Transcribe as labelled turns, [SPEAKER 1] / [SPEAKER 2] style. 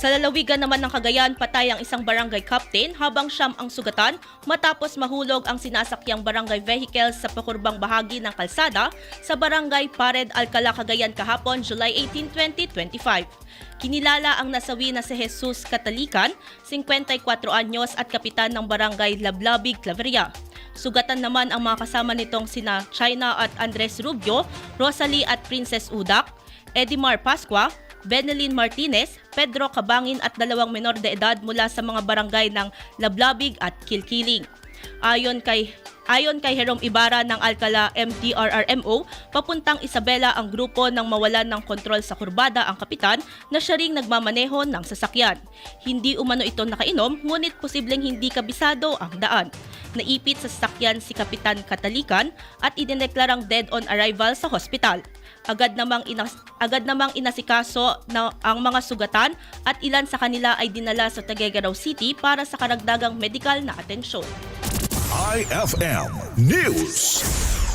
[SPEAKER 1] Sa lalawigan naman ng Cagayan, patay ang isang barangay captain habang siyam ang sugatan matapos mahulog ang sinasakyang barangay vehicle sa pakurbang bahagi ng kalsada sa barangay Pared, Alcala, Cagayan kahapon, July 18, 2025. Kinilala ang nasawi na si Jesus Catalican, 54 anyos at kapitan ng barangay Lablabig, Claveria. Sugatan naman ang mga kasama nitong sina China at Andres Rubio, Rosalie at Princess Udak, Edimar Pasqua, Benelin Martinez, Pedro Cabangin at dalawang menor de edad mula sa mga barangay ng Lablabig at Kilkiling. Ayon kay Ayon kay Jerome Ibarra ng Alcala MTRRMO, papuntang Isabela ang grupo nang mawalan ng kontrol sa kurbada ang kapitan na siya ring nagmamaneho ng sasakyan. Hindi umano ito nakainom, ngunit posibleng hindi kabisado ang daan. Naipit sa sasakyan si Kapitan Katalikan at idineklarang dead on arrival sa hospital. Agad namang inas agad namang inasikaso na ang mga sugatan at ilan sa kanila ay dinala sa Tagaytay City para sa karagdagang medical na atensyon.
[SPEAKER 2] IFM News.